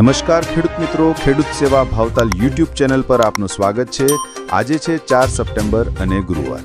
નમસ્કાર, ખેડૂત મિત્રો. ખેડૂત સેવા ભાવતાલ યુટ્યુબ ચેનલ પર આપનું સ્વાગત છે. આજે છે ચાર સપ્ટેમ્બર અને ગુરુવાર.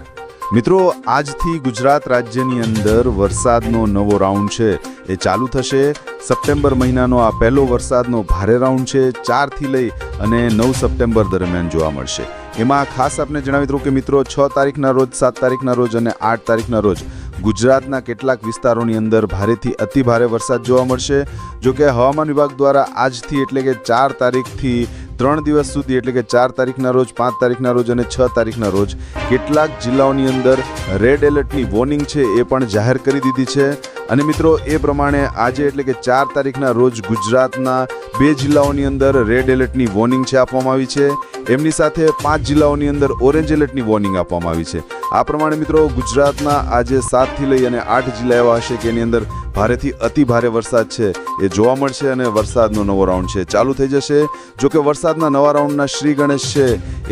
મિત્રો, આજથી ગુજરાત રાજ્યની અંદર વરસાદનો નવો રાઉન્ડ છે. એ ચાલુ થશે. સપ્ટેમ્બર મહિનાનો આ પહેલો વરસાદનો ભારે રાઉન્ડ છે. ચારથી લઈ અને નવ સપ્ટેમ્બર દરમિયાન જોવા મળશે. એમાં ખાસ આપને જણાવી દઉં કે મિત્રો, છ તારીખના રોજ, સાત તારીખના રોજ અને આઠ તારીખના રોજ ગુજરાતના કેટલાક વિસ્તારોની અંદર ભારેથી અતિ ભારે વરસાદ જોવા મળશે. જોકે હવામાન વિભાગ દ્વારા આજથી એટલે કે ચાર તારીખથી ત્રણ દિવસ સુધી એટલે કે ચાર તારીખના રોજ, પાંચ તારીખના રોજ અને છ તારીખના રોજ કેટલાક જિલ્લાઓની અંદર રેડ એલર્ટની વોર્નિંગ છે એ પણ જાહેર કરી દીધી છે. અને મિત્રો, એ પ્રમાણે આજે એટલે કે ચાર તારીખના રોજ ગુજરાતના બે જિલ્લાઓની અંદર રેડ એલર્ટની વોર્નિંગ છે આપવામાં આવી છે. એમની સાથે પાંચ જિલ્લાઓની અંદર ઓરેન્જ એલર્ટની વોર્નિંગ આપવામાં આવી છે. આ પ્રમાણે મિત્રો ગુજરાતના આજે સાતથી લઈ અને આઠ જિલ્લા એવા હશે કે એની અંદર ભારેથી અતિ ભારે વરસાદ છે એ જોવા મળશે અને વરસાદનો નવો રાઉન્ડ છે. ચાલુ થઈ જશે. જો કે વરસાદના નવા રાઉન્ડના શ્રી ગણેશ છે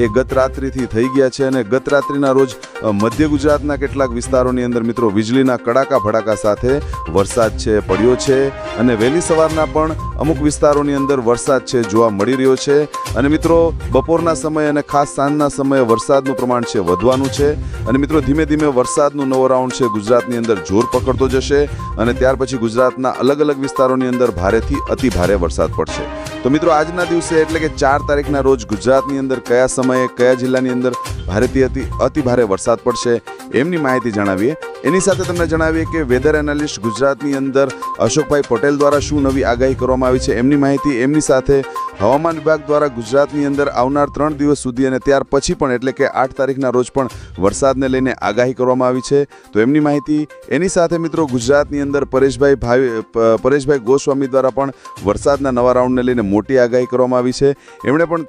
એ ગત રાત્રિથી થઈ ગયા છે અને ગત રાત્રિના રોજ મધ્ય ગુજરાતના કેટલાક વિસ્તારોની અંદર મિત્રો વીજળીના કડાકા ભડાકા સાથે વરસાદ છે, પડ્યો છે અને વહેલી સવારના પણ અમુક વિસ્તારોની અંદર વરસાદ છે, જોવા મળી રહ્યો છે. અને મિત્રો, બપોરના સમયે અને ખાસ સાંજના સમયે વરસાદનું પ્રમાણ છે, વધવાનું છે. અને મિત્રો, ધીમે ધીમે વરસાદનો નવો રાઉન્ડ છે, ગુજરાતની અંદર જોર પકડતો જશે. અને ત્યાર પછી ગુજરાતના અલગ અલગ વિસ્તારોની અંદર ભારેથી અતિ ભારે વરસાદ પડશે. તો મિત્રો, આજના દિવસે એટલે કે ચાર તારીખના રોજ ગુજરાતની અંદર કયા સમયે, કયા જિલ્લાની અંદર ભારેથી અતિ અતિ ભારે વરસાદ પડશે એમની માહિતી જણાવીએ. એની સાથે તમને જણાવીએ કે વેધર એનાલિસ્ટ ગુજરાતની અંદર અશોકભાઈ પટેલ દ્વારા શું નવી આગાહી કરવામાં આવી છે એમની માહિતી, એમની સાથે હવામાન વિભાગ દ્વારા ગુજરાતની અંદર આવનાર ત્રણ દિવસ સુધી અને ત્યાર પછી પણ, એટલે કે આઠ તારીખના રોજ પણ, વરસાદને લઈને આગાહી કરવામાં આવી છે. તો એમની માહિતી એની સાથે મિત્રો ગુજરાતની અંદર પરેશભાઈ ભાઈ પરેશભાઈ ગોસ્વામી દ્વારા પણ વરસાદના નવા રાઉન્ડને લઈને મોટી આગાહી કરવામાં આવી છે. એમણે પણ